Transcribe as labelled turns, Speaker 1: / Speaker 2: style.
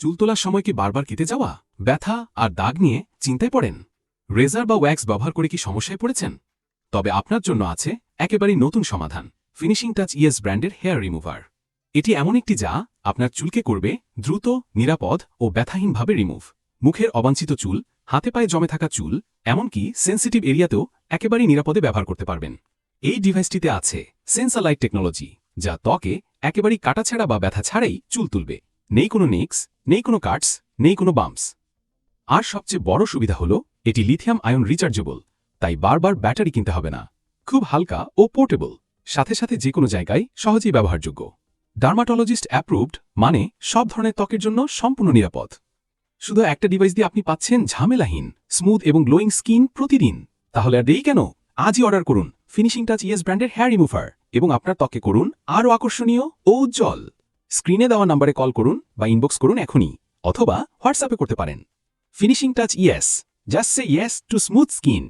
Speaker 1: চুল তোলার সময় কি বারবার কেটে যাওয়া, ব্যথা আর দাগ নিয়ে চিন্তায় পড়েন? রেজার বা ওয়্যাক্স ব্যবহার করে কি সমস্যায় পড়েছেন? তবে আপনার জন্য আছে একেবারেই নতুন সমাধান ফিনিশিং টাচ ইয়েস ব্র্যান্ডের হেয়ার রিমুভার এটি এমন একটি যা আপনার চুলকে করবে দ্রুত, নিরাপদ ও ব্যথাহীনভাবে রিমুভ মুখের অবাঞ্ছিত চুল, হাতে পায়ে জমে থাকা চুল, এমনকি সেন্সিটিভ এরিয়াতেও একেবারেই নিরাপদে ব্যবহার করতে পারবেন। এই ডিভাইসটিতে আছে সেন্সালাইট টেকনোলজি যা ত্বকে একেবারেই কাটাছেড়া বা ব্যথা ছাড়াই চুল তুলবে। নেই কোনো নেক্স, নেই কোনো কাটস, নেই কোনো বাম্পস। আর সবচেয়ে বড় সুবিধা হল, এটি লিথিয়াম আয়ন রিচার্জেবল, তাই বারবার ব্যাটারি কিনতে হবে না। খুব হালকা ও পোর্টেবল, সাথে সাথে যে কোনো জায়গায় সহজেই ব্যবহারযোগ্য। ডার্মাটোলজিস্ট অ্যাপ্রুভড মানে সব ধরনের ত্বকের জন্য সম্পূর্ণ নিরাপদ। শুধু একটা ডিভাইস দিয়ে আপনি পাচ্ছেন ঝামেলাহীন, স্মুথ এবং গ্লোয়িং স্কিন প্রতিদিন। তাহলে আর দেই কেন? আজই অর্ডার করুন। ফিনিশিং টাচ ইয়েস ব্র্যান্ডের হেয়ার রিমুভার এবং আপনার ত্বকে করুন আরও আকর্ষণীয় ও উজ্জ্বল। স্ক্রিনে দেওয়া নাম্বারে কল করুন বা ইনবক্স করুন এখনই, অথবা হোয়াটসঅ্যাপে করতে পারেন। Finishing touch yes just say yes to smooth skin